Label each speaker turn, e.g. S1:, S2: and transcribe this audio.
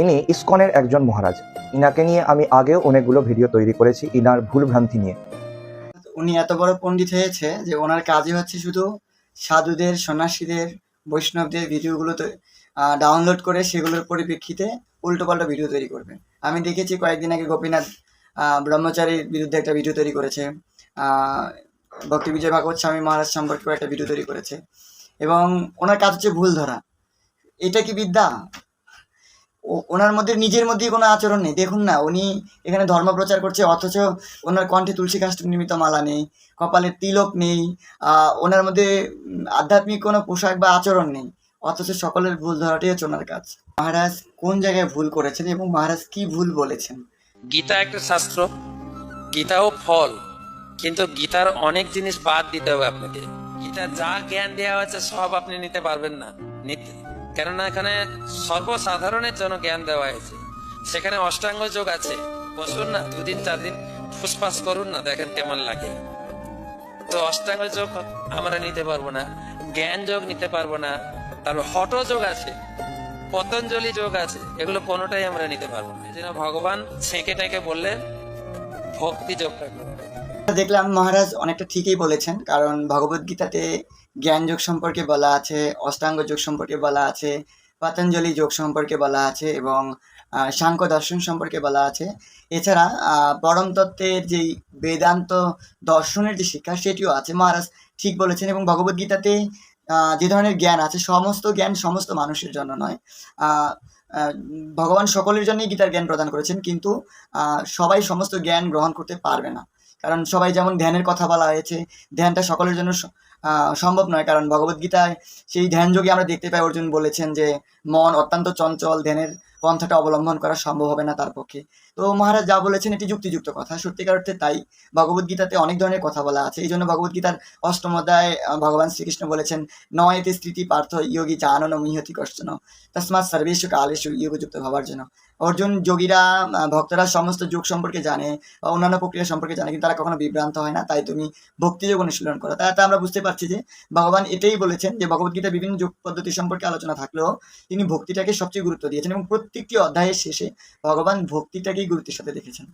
S1: ইনি ইসকনের একজন মহারাজ। ইনাকে নিয়ে আমি আগেও অনেকগুলো ভিডিও তৈরি করেছি ইনার ভুল ভ্রান্তি নিয়ে।
S2: উনি এত বড় পণ্ডিত হয়েছে যে ওনার কাজই হচ্ছে শুধু সাধুদের, সন্ন্যাসীদের, বৈষ্ণবদের ভিডিওগুলো ডাউনলোড করে সেগুলোর পরিপ্রেক্ষিতে উল্টোপাল্টা ভিডিও তৈরি করবে আমি দেখেছি কয়েকদিন আগে গোপীনাথ ব্রহ্মচারীর বিরুদ্ধে একটা ভিডিও তৈরি করেছে। ভক্তি বিজয় ভাগবত স্বামী মহারাজ সম্পর্কেও একটা ভিডিও তৈরি করেছে। এবং ওনার কাজ হচ্ছে ভুল ধরা। এটা কি বিদ্যা? ওনার মধ্যে, নিজের মধ্যেই কোনো আচরণ নেই। দেখুন না, উনি এখানে ধর্ম প্রচার করছে, অথচ ওনার কণ্ঠে তুলসী কাষ্ট নির্মিত মালা নেই, কপালে তিলক নেই ওনার মধ্যে আধ্যাত্মিক কোনো পোশাক বা আচরণ নেই, অথচ সকলের ভুল ধরাটাই হচ্ছে ওনার কাজ। মহারাজ কোন জায়গায় ভুল করেছেন এবং মহারাজ কি ভুল বলেছেন?
S3: গীতা একটা শাস্ত্র গীতাও ফল, কিন্তু গীতার অনেক জিনিস বাদ দিতে হবে আপনাকে। গীতা যা জ্ঞান দেওয়া হয়েছে, সব আপনি নিতে পারবেন না। নিতে কেননা এখানে সর্বসাধারণের জন্য জ্ঞান দেওয়া হয়েছে। সেখানে অষ্টাঙ্গ যোগ আছে। বসুন না, দুদিন চার দিন ফুসফাস করুন না, দেখেন কেমন লাগে। তো অষ্টাঙ্গ যোগ আমরা নিতে পারব না, জ্ঞান যোগ নিতে পারব না, তারপর হট যোগ আছে, পতঞ্জলি যোগ আছে, এগুলো কোনোটাই আমরা নিতে পারব না। এই জন্য ভগবান ছেঁকে টেকে বললেন, ভক্তি যোগটা।
S2: দেখলাম মহারাজ অনেকটা ঠিকই বলেছেন, কারণ ভগবত গীতাতে জ্ঞান যোগ সম্পর্কে বলা আছে, অষ্টাঙ্গ যোগ সম্পর্কে বলা আছে, পতঞ্জলি যোগ সম্পর্কে বলা আছে এবং সাংখ্য দর্শন সম্পর্কে বলা আছে। এছাড়া পরম তত্ত্বের যেই বেদান্ত দর্শনের যে শিক্ষা সেটিও আছে। মহারাজ ঠিক বলেছেন এবং ভগবত গীতাতে যে ধরনের জ্ঞান আছে, সমস্ত জ্ঞান সমস্ত মানুষের জন্য নয়। ভগবান সকলের জন্যই গীতার জ্ঞান প্রদান করেছেন, কিন্তু সবাই সমস্ত জ্ঞান গ্রহণ করতে পারবে না। কারণ সবাই যেমন ধ্যানের কথা বলা হয়েছে, ধ্যানটা সকলের জন্য সম্ভব নয়। কারণ ভগবদ্গীতায় সেই ধ্যান যোগে আমরা দেখতে পাই, অর্জুন বলেছেন যে, মন অত্যন্ত চঞ্চল, ধ্যানের পন্থাটা অবলম্বন করা সম্ভব হবে না তার পক্ষে। তো মহারাজ যা বলেছেন, এটি যুক্তিযুক্ত কথা। সত্যিকার অর্থে তাই ভগবদ্গীতাতে অনেক ধরনের কথা বলা আছে। এই জন্য ভগবদ্গীতার অষ্টম ভগবান শ্রীকৃষ্ণ বলেছেন, নয়তে স্মৃতি পার্থ যোগী জানন মিহতি কশ্চন। তসমাৎ সর্বেশু কালেশু যোগযুক্ত ভাবার জন্য। অর্জুন, যোগীরা ভক্তরা সমস্ত যোগ সম্পর্কে জানে বা অন্যান্য প্রক্রিয়া সম্পর্কে জানে, কিন্তু তারা কখনো বিভ্রান্ত হয় না। তাই তুমি ভক্তিযোগ অনুশীলন করো। তাতে আমরা বুঝতে পারছি যে ভগবান এটাই বলেছেন যে ভগবদ্গীতা বিভিন্ন যোগ পদ্ধতি সম্পর্কে আলোচনা থাকলেও তিনি ভক্তিটাকে সবচেয়ে গুরুত্ব দিয়েছেন এবং প্রত্যেকটি অধ্যায়ের শেষে ভগবান ভক্তিটাকেই গুরুত্বের সাথে দেখেছেন।